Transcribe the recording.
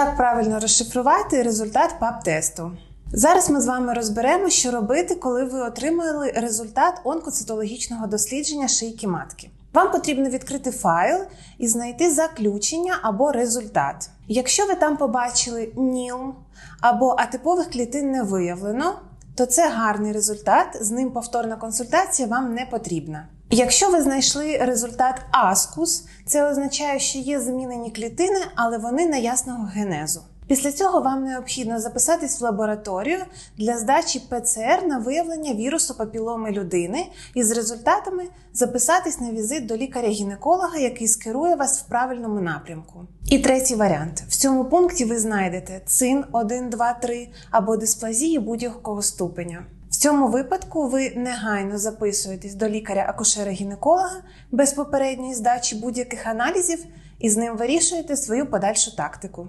Як правильно розшифрувати результат ПАП-тесту? Зараз ми з вами розберемо, що робити, коли ви отримали результат онкоцитологічного дослідження шийки матки. Вам потрібно відкрити файл і знайти заключення або результат. Якщо ви там побачили НІЛМ або атипових клітин не виявлено, то це гарний результат, з ним повторна консультація вам не потрібна. Якщо ви знайшли результат аскус, це означає, що є змінені клітини, але вони неясного генезу. Після цього вам необхідно записатись в лабораторію для здачі ПЦР на виявлення вірусу папіломи людини і з результатами записатись на візит до лікаря-гінеколога, який скерує вас в правильному напрямку. І третій варіант: в цьому пункті ви знайдете цин 1, 2, 3 або дисплазії будь-якого ступеня. Цьому випадку ви негайно записуєтесь до лікаря-акушера-гінеколога без попередньої здачі будь-яких аналізів і з ним вирішуєте свою подальшу тактику.